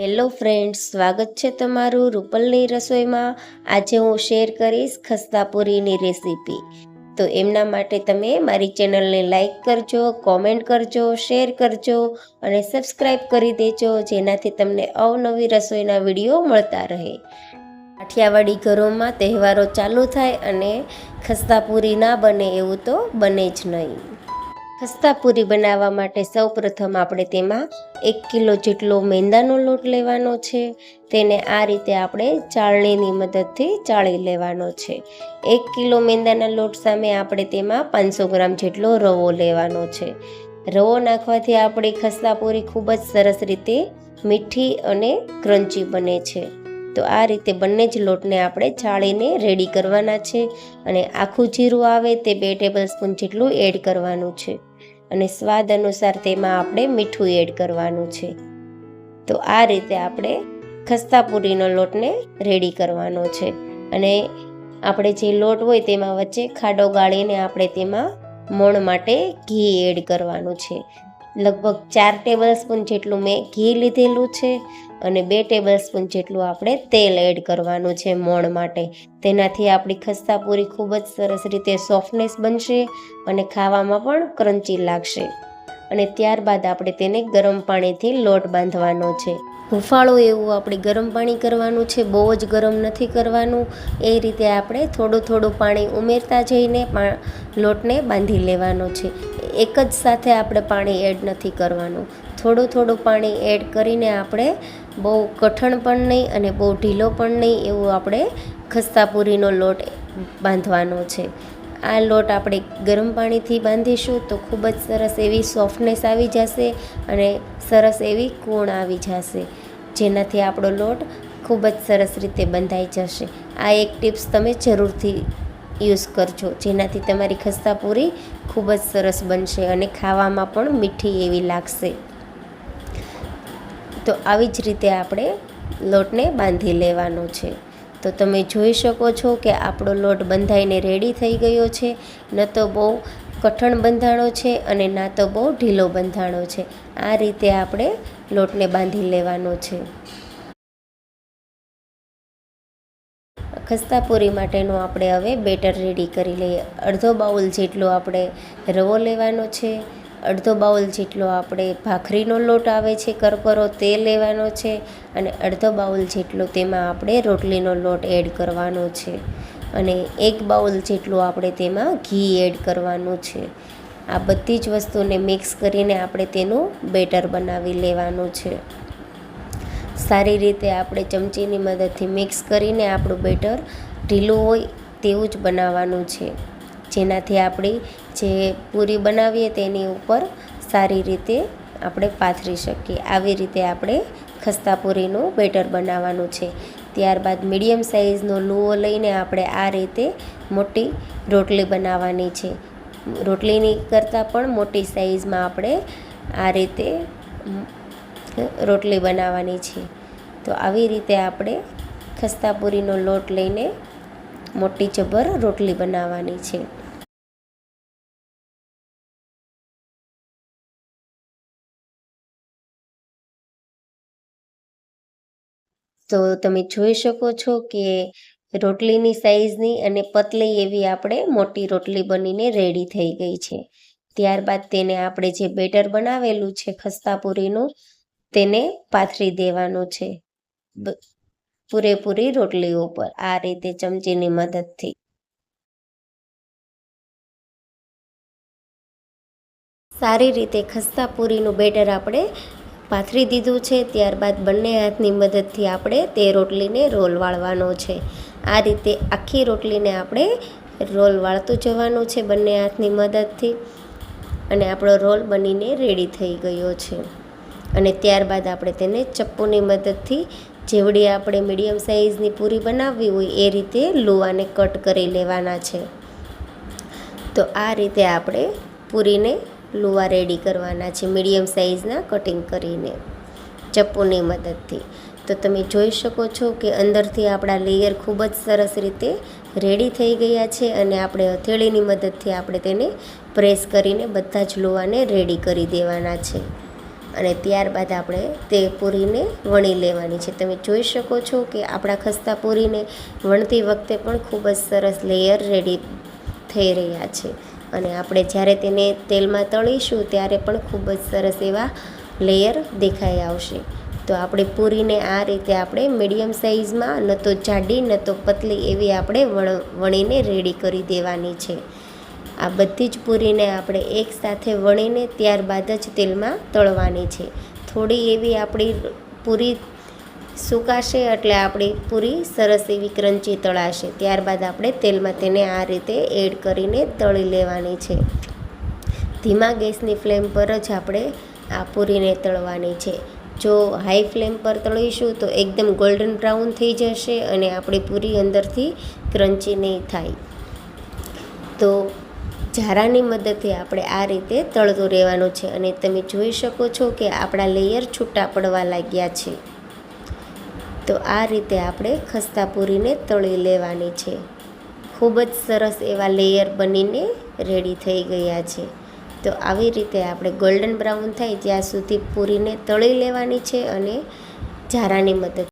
Hello friends, સ્વાગત છે તમારું રૂપલની રસોઈમાં. આજે હું શેર કરીશ ખસ્તા પૂરીની રેસીપી. તો એમના માટે તમે મારી ચેનલને લાઇક કરજો, કોમેન્ટ કરજો, શેર કરજો અને સબસ્ક્રાઈબ કરી દેજો, જેનાથી તમને અવનવી રસોઈના વીડિયો મળતા રહે. કાઠિયાવાડી ઘરોમાં તહેવારો ચાલુ થાય અને ખસ્તા પૂરી ના બને એવું તો બને જ નહીં. ખસ્તા પૂરી બનાવવા માટે સૌપ્રથમ આપણે તેમાં એક કિલો જેટલો મેંદાનો લોટ લેવાનો છે. તેને આ રીતે આપણે ચાળણીની મદદથી ચાળી લેવાનો છે. એક કિલો મેંદાના લોટ સામે આપણે તેમાં પાંચસો ગ્રામ જેટલો રવો લેવાનો છે. રવો નાખવાથી આપણી ખસ્તા પૂરી ખૂબ જ સરસ રીતે મીઠી અને ક્રન્ચી બને છે. તો આ રીતે બંને જ લોટને આપણે ચાળીને રેડી કરવાના છે અને આખું જીરું આવે તે બે ટેબલ સ્પૂન જેટલું એડ કરવાનું છે. અને સ્વાદ અનુસાર તેમાં આપણે મીઠું એડ કરવાનું છે. તો આ રીતે આપણે ખસ્તા પૂરીનો લોટને રેડી કરવાનો છે. અને આપણે જે લોટ હોય તેમાં વચ્ચે ખાડો ગાળીને આપણે તેમાં મોણ માટે ઘી એડ કરવાનું છે. લગભગ ચાર ટેબલ સ્પૂન જેટલું મેં ઘી લીધેલું છે. અને બે ટેબલ સ્પૂન જેટલું આપણે તેલ એડ કરવાનું છે મોણ માટે. તેનાથી આપણી ખસ્તા પૂરી ખૂબ જ સરસ રીતે સોફ્ટનેસ બનશે અને ખાવામાં પણ ક્રન્ચી લાગશે. અને ત્યારબાદ આપણે તેને ગરમ પાણીથી લોટ બાંધવાનો છે. હુંફાળો એવું આપણે ગરમ પાણી કરવાનું છે, બહુ જ ગરમ નથી કરવાનું. એ રીતે આપણે થોડું થોડું પાણી ઉમેરતા જઈને લોટને બાંધી લેવાનો છે. એક જ સાથે આપણે પાણી એડ નથી કરવાનું. થોડું થોડું પાણી એડ કરીને આપણે બહુ કઠણ પણ નહીં અને બહુ ઢીલો પણ નહીં એવો આપણે ખસ્તા પૂરીનો લોટ બાંધવાનો છે. આ લોટ આપણે ગરમ પાણીથી બાંધીશું તો ખૂબ જ સરસ એવી સોફ્ટનેસ આવી જશે અને સરસ એવી કૂણ આવી જશે. જેનાથી આપણો લોટ ખૂબ જ સરસ રીતે બંધાઈ જશે. આ એક ટિપ્સ તમે જરૂરથી યુઝ કરજો. જેનાથી તમારી ખસ્તા પૂરી ખૂબ જ સરસ બનશે અને ખાવામાં પણ મીઠી એવી લાગશે. તો આવી જ રીતે આપણે લોટને બાંધી લેવાનો છે. તો તમે જોઈ શકો છો કે આપણો લોટ બંધાઈને રેડી થઈ ગયો છે. ન તો બહુ કઠણ બંધાણો છે અને ના તો બહુ ઢીલો બંધાણો છે. આ રીતે આપણે લોટને બાંધી લેવાનો છે. ખસ્તા પૂરી માટેનું આપણે હવે બેટર રેડી કરી લઈએ. અડધો બાઉલ જેટલો આપણે રવો લેવાનો છે. અડધો બાઉલ જેટલો આપણે ભાખરીનો લોટ આવે છે, કરકરો તે લેવાનો છે અને અડધો બાઉલ જેટલો તેમાં આપણે રોટલીનો લોટ એડ કરવાનો છે અને એક બાઉલ જેટલું આપણે તેમાં ઘી એડ કરવાનું છે. આ બધી જ વસ્તુને મિક્સ કરીને આપણે તેનું બેટર બનાવી લેવાનું છે. સારી રીતે આપણે ચમચીની મદદથી મિક્સ કરીને આપણું બેટર ઢીલું હોય તેવું જ બનાવવાનું છે. જેનાથી આપણી જે પૂરી બનાવીએ તેની ઉપર સારી રીતે આપણે પાથરી શકીએ. આવી રીતે આપણે ખસ્તા પૂરીનું બેટર બનાવવાનું છે. ત્યારબાદ મીડિયમ સાઇઝનો લુઓ લઈને આપણે આ રીતે મોટી રોટલી બનાવવાની છે. રોટલીની કરતાં પણ મોટી સાઇઝમાં આપણે આ રીતે રોટલી બનાવવાની છે. તો આવી રીતે આપણે ખસ્તા પૂરીનો લોટ લઈને મોટી જબર રોટલી બનાવવાની છે. તો તમે જોઈ શકો છો કે રોટલીની સાઇઝની અને પતલી એવી આપણે મોટી રોટલી બનીને રેડી થઈ ગઈ છે. ત્યારબાદ તેને આપણે જે બેટર બનાવેલું છે ખસ્તા પૂરીનું તેને પાથરી દેવાનું છે. પૂરેપૂરી રોટલી ઉપર આ રીતે ચમચીની મદદથી. સારી રીતે ખસ્તા પૂરીનું બેટર આપણે પાથરી દીધું છે, ત્યારબાદ બંને હાથની મદદથી આપણે તે રોટલીને રોલ વાળવાનો છે. આ રીતે આખી રોટલીને આપણે રોલ વાળતું જવાનું છે બંને હાથની મદદથી અને આપણો રોલ બનીને રેડી થઈ ગયો છે. અને ત્યારબાદ આપણે તેને ચપ્પુની મદદથી જેવડી આપણે મીડિયમ સાઇઝની પૂરી બનાવવી હોય એ રીતે લુવાને કટ કરી લેવાના છે. તો આ રીતે આપણે પૂરીને લુવા રેડી કરવાના છે, મીડિયમ સાઇઝના કટિંગ કરીને, ચપ્પુની મદદથી. તો તમે જોઈ શકો છો કે અંદરથી આપણા લેયર ખૂબ જ સરસ રીતે રેડી થઈ ગયા છે અને આપણે હથેળીની મદદથી આપણે તેને પ્રેસ કરીને બધા જ લુવાને રેડી કરી દેવાના છે. અને ત્યારબાદ આપણે તે પૂરીને વણી લેવાની છે. તમે જોઈ શકો છો કે આપણા ખસ્તા પૂરીને વણતી વખતે પણ ખૂબ જ સરસ લેયર રેડી થઈ રહ્યા છે. અને આપણે જ્યારે તેને તેલમાં તળીશું ત્યારે પણ ખૂબ જ સરસ એવા લેયર દેખાઈ આવશે. તો આપણે પૂરીને આ રીતે આપણે મીડિયમ સાઇઝમાં ન તો જાડી, ન તો પતલી એવી આપણે વણ, વણીને રેડી કરી દેવાની છે. આ બધી જ પૂરીને આપણે એક સાથે વણીને ત્યારબાદ જ તેલમાં તળવાની છે. થોડી એવી આપણી પૂરી સુકાશે એટલે આપણી પૂરી સરસ એવી ક્રંચી તળાશે. ત્યારબાદ આપણે તેલમાં તેને આ રીતે એડ કરીને તળી લેવાની છે. ધીમા ગેસની ફ્લેમ પર જ આપણે આ પૂરીને તળવાની છે. જો હાઈ ફ્લેમ પર તળીશું તો એકદમ ગોલ્ડન બ્રાઉન થઈ જશે અને આપણી પૂરી અંદરથી ક્રંચી નહીં થાય. તો ઝારાની મદદથી આપણે આ રીતે તળતું રહેવાનું છે અને તમે જોઈ શકો છો કે આપણા લેયર છૂટા પડવા લાગ્યા છે. તો આ રીતે આપણે ખસ્તા પૂરીને તળી લેવાની છે. ખૂબ જ સરસ એવા લેયર બનીને રેડી થઈ ગયા છે. તો આવી રીતે આપણે ગોલ્ડન બ્રાઉન થાય ત્યાં સુધી પૂરીને તળી લેવાની છે અને ઝારાની મદદ